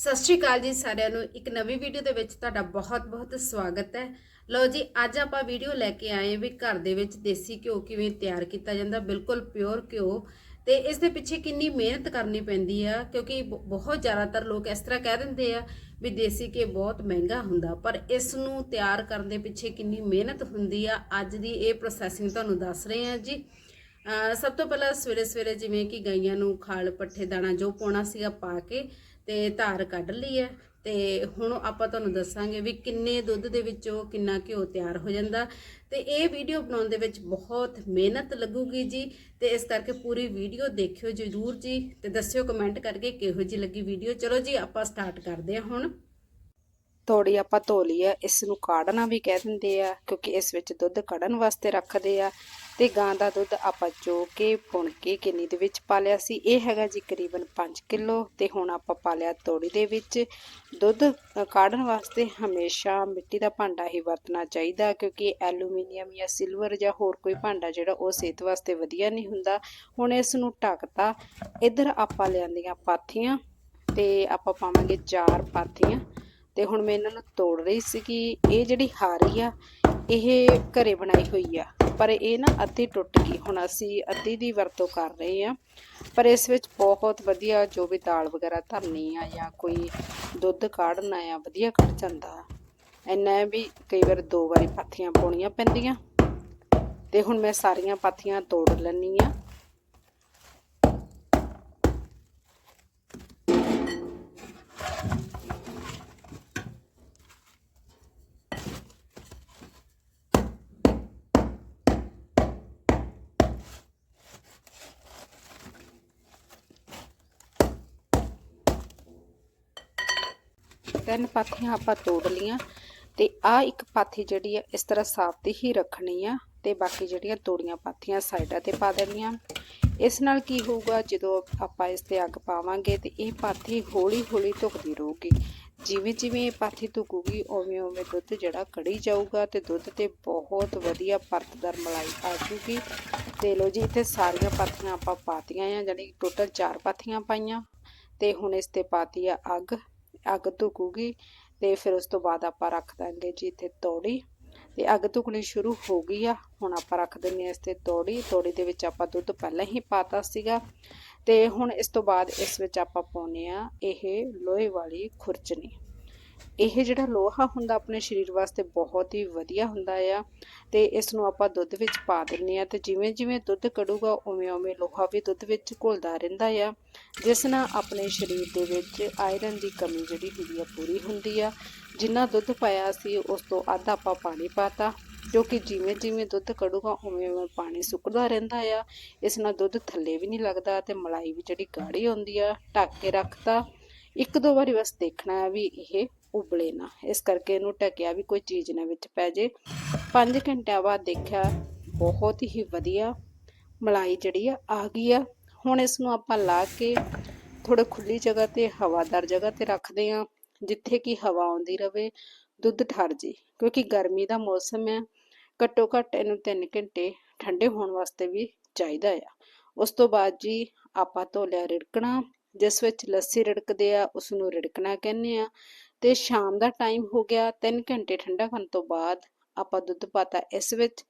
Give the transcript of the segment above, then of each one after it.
ਸਤਿ ਸ਼੍ਰੀ ਅਕਾਲ ਜੀ ਸਾਰਿਆਂ ਨੂੰ। ਇੱਕ ਨਵੀਂ ਵੀਡੀਓ ਦੇ ਵਿੱਚ ਤੁਹਾਡਾ ਬਹੁਤ-ਬਹੁਤ ਸਵਾਗਤ ਹੈ। ਲਓ ਜੀ, ਅੱਜ ਆਪਾਂ ਵੀਡੀਓ ਲੈ ਕੇ ਆਏ ਵੀ ਘਰ ਦੇ ਵਿੱਚ ਦੇਸੀ ਘਿਓ ਕਿਵੇਂ ਤਿਆਰ ਕੀਤਾ ਜਾਂਦਾ, ਬਿਲਕੁਲ ਪਿਓਰ ਘਿਓ। ਤੇ ਇਸ ਦੇ ਪਿੱਛੇ ਕਿੰਨੀ ਮਿਹਨਤ ਕਰਨੀ ਪੈਂਦੀ ਆ, ਕਿਉਂਕਿ ਬ- ਬਹੁਤ ਜ਼ਿਆਦਾਤਰ ਲੋਕ ਇਸ ਤਰ੍ਹਾਂ ਕਹਿ ਦਿੰਦੇ ਆ ਵੀ ਦੇਸੀ ਘਿਓ ਬਹੁਤ ਮਹਿੰਗਾ ਹੁੰਦਾ। ਪਰ ਇਸ ਨੂੰ ਤਿਆਰ ਕਰਨ ਦੇ ਪਿੱਛੇ ਕਿੰਨੀ ਮਿਹਨਤ ਹੁੰਦੀ ਆ, ਅੱਜ ਦੀ ਇਹ ਪ੍ਰੋਸੈਸਿੰਗ ਤੁਹਾਨੂੰ ਦੱਸ ਰਹੇ ਹਾਂ ਜੀ। ਸਭ ਤੋਂ ਪਹਿਲਾਂ ਸਵੇਰੇ ਸਵੇਰੇ ਜਿਵੇਂ ਕਿ ਗਾਈਆਂ ਨੂੰ ਖਾਲ, ਪੱਠੇ, ਦਾਣਾ ਜੋ ਪਾਉਣਾ ਸੀਗਾ ਪਾ ਕੇ ਤੇ ਧਾਰ ਕੱਢ ਲਈ ਹੈ ਤੇ ਹੁਣ ਆਪਾਂ ਤੁਹਾਨੂੰ ਦੱਸਾਂਗੇ ਵੀ ਕਿੰਨੇ ਦੁੱਧ ਦੇ ਵਿੱਚੋਂ ਕਿੰਨਾ ਘਿਓ ਤਿਆਰ ਹੋ ਜਾਂਦਾ ਤੇ ਇਹ ਵੀਡੀਓ ਬਣਾਉਣ ਦੇ ਵਿੱਚ ਬਹੁਤ ਮਿਹਨਤ ਲੱਗੂਗੀ ਜੀ ਤੇ ਇਸ ਕਰਕੇ ਪੂਰੀ ਵੀਡੀਓ ਦੇਖਿਓ ਜਰੂਰ ਜੀ ਤੇ ਦੱਸਿਓ ਕਮੈਂਟ ਕਰਕੇ ਕਿਹੋ ਜੀ ਲੱਗੀ ਵੀਡੀਓ। ਚਲੋ ਜੀ, ਆਪਾਂ ਸਟਾਰਟ ਕਰਦੇ ਹਾਂ ਹੁਣ। ਤੋੜੀ ਆਪਾਂ ਧੋ ਲਈ ਆ ਇਸ ਨੂੰ ਕਾੜਨਾ ਵੀ ਕਹਿ ਦਿੰਦੇ ਆ ਕਿਉਂਕਿ ਇਸ ਵਿੱਚ ਦੁੱਧ ਕੱਢਣ ਵਾਸਤੇ ਰੱਖਦੇ ਆ। ਤੇ ਗਾਂ ਦਾ ਦੁੱਧ ਆਪਾਂ ਚੋ ਕੇ ਪੁਣ ਕੇ ਕਿੰਨੀ ਦੇ ਵਿੱਚ ਪਾ ਲਿਆ ਸੀ ਇਹ ਹੈਗਾ ਜੀ ਕਰੀਬਨ 5 ਕਿਲੋ। ਤੇ ਹੁਣ ਆਪਾਂ ਪਾ ਲਿਆ ਤੋੜੀ ਦੇ ਵਿੱਚ। ਦੁੱਧ ਅ, ਕਾੜਨ ਵਾਸਤੇ ਹਮੇਸ਼ਾ ਮਿੱਟੀ ਦਾ ਭਾਂਡਾ ਹੀ ਵਰਤਣਾ ਚਾਹੀਦਾ ਕਿਉਂਕਿ ਐਲੂਮੀਨੀਅਮ ਜਾਂ ਸਿਲਵਰ ਜਾਂ ਹੋਰ ਕੋਈ ਭਾਂਡਾ ਜਿਹੜਾ ਉਹ ਸਿਹਤ ਵਾਸਤੇ ਵਧੀਆ ਨਹੀਂ ਹੁੰਦਾ। ਹੁਣ ਇਸ ਨੂੰ ਢੱਕਤਾ ਇੱਧਰ ਆਪਾਂ ਲਿਆਂਦੀਆਂ ਪਾਥੀਆਂ ਤੇ ਆਪਾਂ ਪਾਵਾਂਗੇ ਚਾਰ ਪਾਥੀਆਂ। ਤੇ ਹੁਣ ਮੈਂ ਇਹਨਾਂ ਨੂੰ ਤੋੜ ਰਹੀ ਸੀਗੀ ਇਹ ਜਿਹੜੀ ਹਾਰੀ ਆ, ਇਹ ਘਰੇ ਬਣਾਈ ਹੋਈ ਆ। ਪਰ ਇਹ ਨਾ ਅੱਧੀ ਟੁੱਟ ਗਈ। ਹੁਣ ਅਸੀਂ ਅੱਧੀ ਦੀ ਵਰਤੋਂ ਕਰ ਰਹੇ ਆ। ਪਰ ਇਸ ਵਿੱਚ ਬਹੁਤ ਵਧੀਆ ਜੋ ਵੀ ਦਾਲ ਵਗੈਰਾ ਧਰਨੀ ਆ ਜਾਂ ਕੋਈ ਦੁੱਧ ਕਾੜਨਾ ਆ, ਵਧੀਆ ਕੱਢ ਜਾਂਦਾ। ਇੰਨਾ ਵੀ ਕਈ ਵਾਰ ਦੋ ਵਾਰੀ ਪਾਥੀਆਂ ਪਾਉਣੀਆਂ ਪੈਂਦੀਆਂ। ਤੇ ਹੁਣ ਮੈਂ ਸਾਰੀਆਂ ਪਾਥੀਆਂ ਤੋੜ ਲੈਣੀ ਆ। ਤਿੰਨ ਪਾਥੀਆਂ ਆਪਾਂ ਤੋੜ ਲੀਆਂ ਤੇ ਆ ਇੱਕ ਪਾਥੀ ਜਿਹੜੀ ਆ, ਇਸ ਤਰ੍ਹਾਂ ਸਾਫ਼ 'ਤੇ ਹੀ ਰੱਖਣੀ ਆ ਤੇ ਬਾਕੀ ਜਿਹੜੀਆਂ ਤੋੜੀਆਂ ਪਾਥੀਆਂ ਸਾਈਡਾਂ ਤੇ ਪਾ ਦੇਣੀਆਂ। ਇਸ ਨਾਲ ਕੀ ਹੋਊਗਾ, ਜਦੋਂ ਆਪਾਂ ਇਸ ਤੇ ਅੱਗ ਪਾਵਾਂਗੇ ਤੇ ਇਹ ਪਾਥੀ ਹੌਲੀ ਹੌਲੀ ਧੁਖਦੀ ਰਹੂਗੀ। ਜਿਵੇਂ ਜਿਵੇਂ ਇਹ ਪਾਥੀ ਧੁਕੂਗੀ ਉਵੇਂ ਉਵੇਂ ਦੁੱਧ ਜਿਹੜਾ ਕੜੀ ਜਾਊਗਾ ਤੇ ਦੁੱਧ ਤੇ ਬਹੁਤ ਵਧੀਆ ਪਰਤਦਾਰ ਮਲਾਈ ਆ ਜੂਗੀ। ਤੇ ਲੋ ਜੀ, ਇੱਥੇ ਸਾਰੀਆਂ ਪਾਥੀਆਂ ਆਪਾਂ ਪਾਤੀਆਂ ਆ ਜਾਨੀ ਟੋਟਲ 4 ਪਾਥੀਆਂ ਪਾਈਆਂ। ਤੇ ਹੁਣ ਇਸ ਤੇ ਪਾਤੀ ਆ ਅੱਗ। ਅੱਗ ਧੁਕੂਗੀ ਤੇ ਫਿਰ ਉਸ ਤੋਂ ਬਾਅਦ ਆਪਾਂ ਰੱਖ ਦਾਂਗੇ ਜੀ ਇੱਥੇ ਤੋੜੀ ਤੇ ਅੱਗ ਧੁਕਣੀ ਸ਼ੁਰੂ ਹੋ ਗਈ ਆ। ਹੁਣ ਆਪਾਂ ਰੱਖ ਦਿੰਨੇ ਆ ਇਸ ਤੇ ਤੋੜੀ। ਤੋੜੀ ਦੇ ਵਿੱਚ ਆਪਾਂ ਦੁੱਧ ਪਹਿਲਾਂ ਹੀ ਪਾਤਾ ਸੀਗਾ ਤੇ ਹੁਣ ਇਸ ਤੋਂ ਬਾਅਦ ਇਸ ਵਿੱਚ ਆਪਾਂ ਪਾਉਨੇ ਆ ਇਹ ਲੋਹੇ ਵਾਲੀ ਖੁਰਚਣੀ। ਇਹ ਜਿਹੜਾ ਲੋਹਾ ਹੁੰਦਾ ਆਪਣੇ ਸਰੀਰ ਵਾਸਤੇ ਬਹੁਤ ਹੀ ਵਧੀਆ ਹੁੰਦਾ ਆ ਤੇ ਇਸ ਨੂੰ ਆਪਾਂ ਦੁੱਧ ਵਿੱਚ ਪਾ ਦਿੰਨੇ ਆ ਤੇ ਜਿਵੇਂ ਜਿਵੇਂ ਦੁੱਧ ਕੜੂਗਾ ਉਵੇਂ ਉਵੇਂ ਲੋਹਾ ਵੀ ਦੁੱਧ ਵਿੱਚ ਘੁਲਦਾ ਰਹਿੰਦਾ ਆ, ਜਿਸ ਨਾਲ ਆਪਣੇ ਸਰੀਰ ਦੇ ਵਿੱਚ ਆਇਰਨ ਦੀ ਕਮੀ ਜਿਹੜੀ ਹੁੰਦੀ ਆ ਪੂਰੀ ਹੁੰਦੀ ਆ। ਜਿੰਨਾ ਦੁੱਧ ਪਾਇਆ ਸੀ, ਉਸ ਤੋਂ ਅੱਧ ਆਪਾਂ ਪਾਣੀ ਪਾਤਾ ਕਿਉਂਕਿ ਜਿਵੇਂ ਜਿਵੇਂ ਦੁੱਧ ਕੜੂਗਾ ਉਵੇਂ ਉਵੇਂ ਪਾਣੀ ਸੁੱਕਦਾ ਰਹਿੰਦਾ ਆ। ਇਸ ਨਾਲ ਦੁੱਧ ਥੱਲੇ ਵੀ ਨਹੀਂ ਲੱਗਦਾ ਤੇ ਮਲਾਈ ਵੀ ਜਿਹੜੀ ਗਾੜੀ ਹੁੰਦੀ ਆ, ਢੱਕ ਕੇ ਰੱਖਤਾ। ਇੱਕ ਦੋ ਵਾਰੀ ਬਸ ਦੇਖਣਾ ਆ ਵੀ ਇਹ ਉਬਲੇ ਨਾ। ਇਸ ਕਰਕੇ ਇਹਨੂੰ ਢੱਕਿਆ ਵੀ ਕੋਈ ਚੀਜ਼ ਨਾ ਵਿੱਚ ਪੈ ਜੇ। 5 ਘੰਟਿਆਂ ਬਾਅਦ ਦੇਖਿਆ ਬਹੁਤ ਹੀ ਵਧੀਆ ਮਲਾਈ ਜਿਹੜੀ ਆ ਆ ਗਈ ਆ। ਹੁਣ ਇਸ ਨੂੰ ਆਪਾਂ ਲਾ ਕੇ ਥੋੜੇ ਖੁੱਲੀ ਜਗ੍ਹਾ ਤੇ, ਹਵਾਦਾਰ ਜਗ੍ਹਾ ਤੇ ਰੱਖਦੇ ਆ ਜਿੱਥੇ ਕਿ ਹਵਾ ਆਉਂਦੀ ਰਵੇ, ਦੁੱਧ ਠਰ ਜੇ। ਕਿਉਂਕਿ ਗਰਮੀ ਦਾ ਮੌਸਮ ਹੈ ਘੱਟੋ ਘੱਟ ਇਹਨੂੰ 3 ਘੰਟੇ ਠੰਡੇ ਹੋਣ ਵਾਸਤੇ ਵੀ ਚਾਹੀਦਾ ਆ। ਉਸ ਤੋਂ ਬਾਅਦ ਜੀ ਆਪਾਂ ਧੋ ਲਿਆ ਰਿੜਕਣਾ, ਜਿਸ ਵਿੱਚ ਲੱਸੀ ਰਿੜਕਦੇ ਆ ਉਸ ਨੂੰ ਰਿੜਕਣਾ ਕਹਿੰਦੇ ਆ। ਤੇ ਸ਼ਾਮ ਦਾ ਟਾਈਮ ਹੋ ਗਿਆ 3 ਘੰਟੇ ਠੰਡਾ ਕਰਨ ਤੋਂ ਬਾਅਦ ਆਪਾਂ ਦੁੱਧ ਪਾਤਾ ਇਸ ਵਿੱਚ।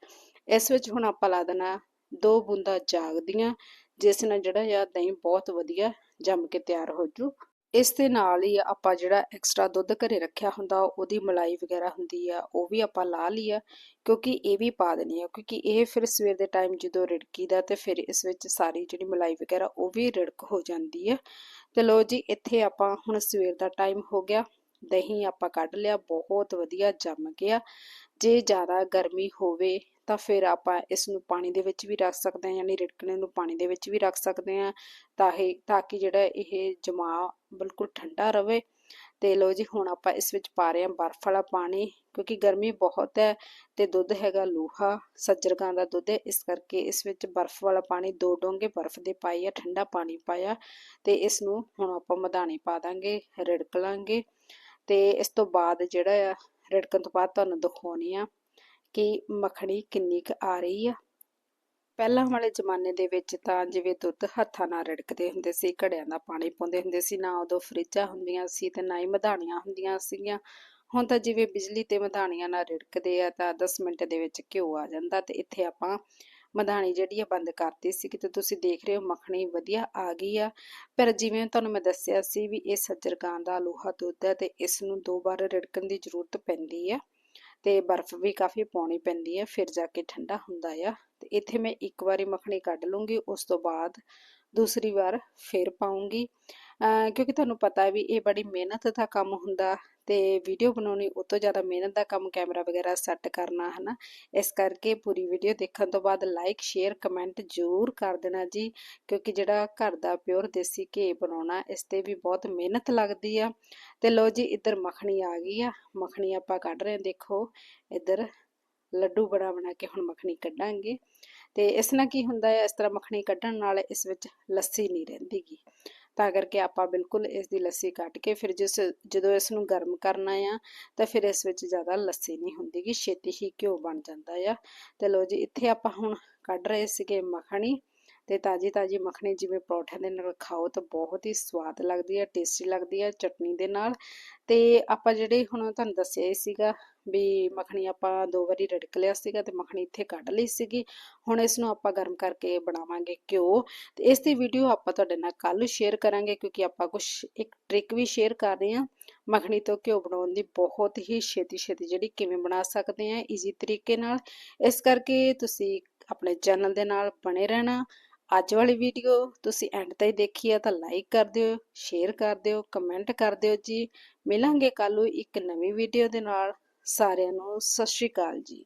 ਇਸ ਵਿੱਚ ਹੁਣ ਆਪਾਂ ਲਾ ਦੇਣਾ ਦੋ ਬੂੰਦਾਂ ਜਾਗਦੀਆਂ ਜਿਸ ਨਾਲ ਜਿਹੜਾ ਆ ਦਹੀਂ ਬਹੁਤ ਵਧੀਆ ਜੰਮ ਕੇ ਤਿਆਰ ਹੋ ਜੂ। ਇਸ ਦੇ ਨਾਲ ਹੀ ਆਪਾਂ ਜਿਹੜਾ ਐਕਸਟਰਾ ਦੁੱਧ ਘਰੇ ਰੱਖਿਆ ਹੁੰਦਾ, ਉਹਦੀ ਮਲਾਈ ਵਗੈਰਾ ਹੁੰਦੀ ਆ, ਉਹ ਵੀ ਆਪਾਂ ਲਾ ਲਈ ਆ, ਕਿਉਂਕਿ ਇਹ ਵੀ ਪਾ ਦੇਣੀ ਆ, ਕਿਉਂਕਿ ਇਹ ਫਿਰ ਸਵੇਰ ਦੇ ਟਾਈਮ ਜਦੋਂ ਰਿੜਕੀ ਦਾ ਤੇ ਫਿਰ ਇਸ ਵਿੱਚ ਸਾਰੀ ਜਿਹੜੀ ਮਲਾਈ ਵਗੈਰਾ ਉਹ ਵੀ ਰਿੜਕ ਹੋ ਜਾਂਦੀ ਆ। ਤੇ ਲੋ ਜੀ, ਇੱਥੇ ਆਪਾਂ ਹੁਣ ਸਵੇਰ ਦਾ ਟਾਈਮ ਹੋ ਗਿਆ। ਦਹੀਂ ਆਪਾਂ ਕੱਢ ਲਿਆ, ਬਹੁਤ ਵਧੀਆ ਜੰਮ ਗਿਆ। ਜੇ ਜ਼ਿਆਦਾ ਗਰਮੀ ਹੋਵੇ ਤਾਂ ਫਿਰ ਆਪਾਂ ਇਸ ਨੂੰ ਪਾਣੀ ਦੇ ਵਿੱਚ ਵੀ ਰੱਖ ਸਕਦੇ ਹਾਂ, ਯਾਨੀ ਰਿੜਕਣੇ ਨੂੰ ਪਾਣੀ ਦੇ ਵਿੱਚ ਵੀ ਰੱਖ ਸਕਦੇ ਹਾਂ ਤਾਂ ਇਹ, ਤਾਂ ਕਿ ਜਿਹੜਾ ਇਹ ਜਮਾ ਬਿਲਕੁਲ ਠੰਡਾ ਰਵੇ। ਤੇ ਲੋ ਜੀ, ਹੁਣ ਆਪਾਂ ਇਸ ਵਿੱਚ ਪਾ ਰਹੇ ਹਾਂ ਬਰਫ਼ ਵਾਲਾ ਪਾਣੀ, ਕਿਉਂਕਿ ਗਰਮੀ ਬਹੁਤ ਹੈ ਤੇ ਦੁੱਧ ਹੈਗਾ ਲੋਹਾ, ਸੱਜਰਗਾਂ ਦਾ ਦੁੱਧ ਹੈ, ਇਸ ਕਰਕੇ ਇਸ ਵਿੱਚ ਬਰਫ਼ ਵਾਲਾ ਪਾਣੀ, ਦੋ ਡੋਂਗੇ ਬਰਫ਼ ਦੇ ਪਾਈ ਆ, ਠੰਡਾ ਪਾਣੀ ਪਾਇਆ ਤੇ ਇਸ ਨੂੰ ਹੁਣ ਆਪਾਂ ਮਧਾਣੀ ਪਾ ਦਾਂਗੇ, ਰਿੜਕ ਲਾਂਗੇ। ਤੇ ਇਸ ਤੋਂ ਬਾਅਦ ਜਿਹੜਾ ਆ, ਰਿੜਕਣ ਤੋਂ ਬਾਅਦ ਤੁਹਾਨੂੰ ਦਿਖਾਉਣੀ ਆ ਕਿ ਮੱਖਣੀ ਕਿੰਨੀ ਕੁ ਆ ਰਹੀ ਆ। ਪਹਿਲਾਂ ਵਾਲੇ ਜ਼ਮਾਨੇ ਦੇ ਵਿੱਚ ਤਾਂ ਜਿਵੇਂ ਦੁੱਧ ਹੱਥਾਂ ਨਾਲ ਰਿੜਕਦੇ ਹੁੰਦੇ ਸੀ, ਘੜਿਆਂ ਦਾ ਪਾਣੀ ਪਾਉਂਦੇ ਹੁੰਦੇ ਸੀ, ਨਾ ਉਦੋਂ ਫਰਿੱਜਾਂ ਹੁੰਦੀਆਂ ਸੀ ਤੇ ਨਾ ਹੀ ਮਧਾਣੀਆਂ ਹੁੰਦੀਆਂ ਸੀਗੀਆਂ। ਹੁਣ ਤਾਂ ਜਿਵੇਂ ਬਿਜਲੀ ਤੇ ਮਧਾਣੀਆਂ ਨਾਲ ਰਿੜਕਦੇ ਆ ਤਾਂ 10 ਮਿੰਟ ਦੇ ਵਿੱਚ ਘਿਓ ਆ ਜਾਂਦਾ ਤੇ ਇੱਥੇ ਆਪਾਂ ਮਧਾਣੀ ਜਿਹੜੀ ਆ ਬੰਦ ਕਰਤੀ ਸੀ ਤੇ ਤੁਸੀਂ ਦੇਖ ਰਹੇ ਹੋ ਮੱਖਣੀ ਵਧੀਆ ਆ ਗਈ ਆ। ਪਰ ਜਿਵੇਂ ਤੁਹਾਨੂੰ ਮੈਂ ਦੱਸਿਆ ਸੀ ਵੀ ਇਹ ਸੱਜਰ ਗਾਂ ਦਾ ਲੋਹਾ ਦੁੱਧ ਹੈ ਤੇ ਇਸ ਨੂੰ ਦੋ ਵਾਰ ਰਿੜਕਣ ਦੀ ਜ਼ਰੂਰਤ ਪੈਂਦੀ ਆ ਤੇ ਬਰਫ਼ ਵੀ ਕਾਫੀ ਪਾਉਣੀ ਪੈਂਦੀ ਹੈ ਫਿਰ ਜਾ ਕੇ ਠੰਡਾ ਹੁੰਦਾ ਆ। ਤੇ ਇੱਥੇ ਮੈਂ ਇੱਕ ਵਾਰੀ ਮੱਖਣੀ ਕੱਢ ਲੂੰਗੀ, ਉਸ ਤੋਂ ਬਾਅਦ ਦੂਸਰੀ ਵਾਰ ਫਿਰ ਪਾਉਂਗੀ ਅਹ ਕਿਉਂਕਿ ਤੁਹਾਨੂੰ ਪਤਾ ਵੀ ਇਹ ਬੜੀ ਮਿਹਨਤ ਦਾ ਕੰਮ ਹੁੰਦਾ ਤੇ ਵੀਡੀਓ ਬਣਾਉਣੀ, ਉਹ ਤੋਂ ਜ਼ਿਆਦਾ ਮਿਹਨਤ ਦਾ ਕੰਮ ਕੈਮਰਾ ਵਗੈਰਾ ਸੈੱਟ ਕਰਨਾ, ਹਨਾ। ਇਸ ਕਰਕੇ ਪੂਰੀ ਵੀਡੀਓ ਦੇਖਣ ਤੋਂ ਬਾਅਦ ਲਾਈਕ ਸ਼ੇਅਰ ਕਮੈਂਟ ਜ਼ਰੂਰ ਕਰ ਦੇਣਾ ਜੀ, ਕਿਉਂਕਿ ਜਿਹੜਾ ਘਰ ਦਾ ਪਿਓਰ ਦੇਸੀ ਘੇ ਬਣਾਉਣਾ, ਇਸ ਤੇ ਵੀ ਬਹੁਤ ਮਿਹਨਤ ਲੱਗਦੀ ਆ। ਤੇ ਲੋ ਜੀ, ਇੱਧਰ ਮੱਖਣੀ ਆ ਗਈ ਆ। ਮੱਖਣੀ ਆਪਾਂ ਕੱਢ ਰਹੇ ਹਾਂ, ਦੇਖੋ। ਇੱਧਰ ਲੱਡੂ ਬਣਾ ਬਣਾ ਕੇ ਹੁਣ ਮੱਖਣੀ ਕੱਢਾਂਗੇ। ਤੇ ਇਸ ਨਾਲ ਕੀ ਹੁੰਦਾ ਹੈ ਇਸ ਤਰ੍ਹਾਂ ਮੱਖਣੀ ਕੱਢਣ ਨਾਲ ਇਸ ਵਿੱਚ ਲੱਸੀ ਨਹੀਂ ਰਹਿੰਦੀਗੀ। ਤਾਂ ਕਰਕੇ ਆਪਾਂ ਬਿਲਕੁਲ ਇਸ ਦੀ ਲੱਸੀ ਕੱਢ ਕੇ ਫਿਰ ਜਿਸ ਜਦੋਂ ਇਸ ਨੂੰ ਗਰਮ ਕਰਨਾ ਆ, ਤਾਂ ਫਿਰ ਇਸ ਵਿੱਚ ਜ਼ਿਆਦਾ ਲੱਸੀ ਨਹੀਂ ਹੁੰਦੀਗੀ ਛੇਤੀ ਹੀ ਘਿਓ ਬਣ ਜਾਂਦਾ ਆ। ਤੇ ਲੋ ਜੀ, ਇੱਥੇ ਆਪਾਂ ਹੁਣ ਕੱਢ ਰਹੇ ਸੀਗੇ ਮੱਖਣੀ। ਤੇ ਤਾਜੀ ਤਾਜੀ ਮੱਖਣੀ ਜਿਵੇਂ ਪਰੌਠਿਆਂ ਦੇ ਨਾਲ ਖਾਓ ਤਾਂ ਬਹੁਤ ਹੀ ਸਵਾਦ ਲੱਗਦੀ ਹੈ ਟੇਸਟੀ ਲੱਗਦੀ ਹੈ ਚਟਨੀ ਦੇ ਨਾਲ। ਤੇ ਆਪਾਂ ਜਿਹੜੇ ਹੁਣ ਤੁਹਾਨੂੰ ਦੱਸਿਆ ਹੀ ਸੀਗਾ ਵੀ ਮੱਖਣੀ ਆਪਾਂ ਦੋ ਵਾਰੀ ਰੜਕ ਲਿਆ ਸੀਗਾ ਤੇ ਮੱਖਣੀ ਇੱਥੇ ਕੱਢ ਲਈ ਸੀਗੀ। ਹੁਣ ਇਸ ਨੂੰ ਆਪਾਂ ਗਰਮ ਕਰਕੇ ਬਣਾਵਾਂਗੇ ਘਿਓ। ਤੇ ਇਸ ਦੀ ਵੀਡੀਓ ਆਪਾਂ ਤੁਹਾਡੇ ਨਾਲ ਕੱਲ ਸ਼ੇਅਰ ਕਰਾਂਗੇ ਕਿਉਂਕਿ ਆਪਾਂ ਕੁਝ ਇੱਕ ਟ੍ਰਿਕ ਵੀ ਸ਼ੇਅਰ ਕਰ ਰਹੇ ਹਾਂ। ਮੱਖਣੀ ਤੋਂ ਘਿਓ ਬਣਾਉਣ ਦੀ ਬਹੁਤ ਹੀ ਛੇਤੀ ਛੇਤੀ ਜਿਹੜੀ ਕਿਵੇਂ ਬਣਾ ਸਕਦੇ ਆ ਈਜ਼ੀ ਤਰੀਕੇ ਨਾਲ। ਇਸ ਕਰਕੇ ਤੁਸੀਂ ਆਪਣੇ ਚੈਨਲ ਦੇ ਨਾਲ ਬਣੇ ਰਹਿਣਾ। ਅੱਜ ਵਾਲੀ ਵੀਡੀਓ ਤੁਸੀਂ ਐਂਡ ਤਾਈਂ ਦੇਖੀ ਆ ਤਾਂ ਲਾਈਕ ਕਰ ਦਿਓ ਸ਼ੇਅਰ ਕਰ ਦਿਓ ਕਮੈਂਟ ਕਰ ਦਿਓ ਜੀ। ਮਿਲਾਂਗੇ ਕੱਲ ਨੂੰ ਇੱਕ ਨਵੀਂ ਵੀਡੀਓ ਦੇ ਨਾਲ। ਸਾਰਿਆਂ ਨੂੰ ਸਤਿ ਸ਼੍ਰੀ ਅਕਾਲ ਜੀ।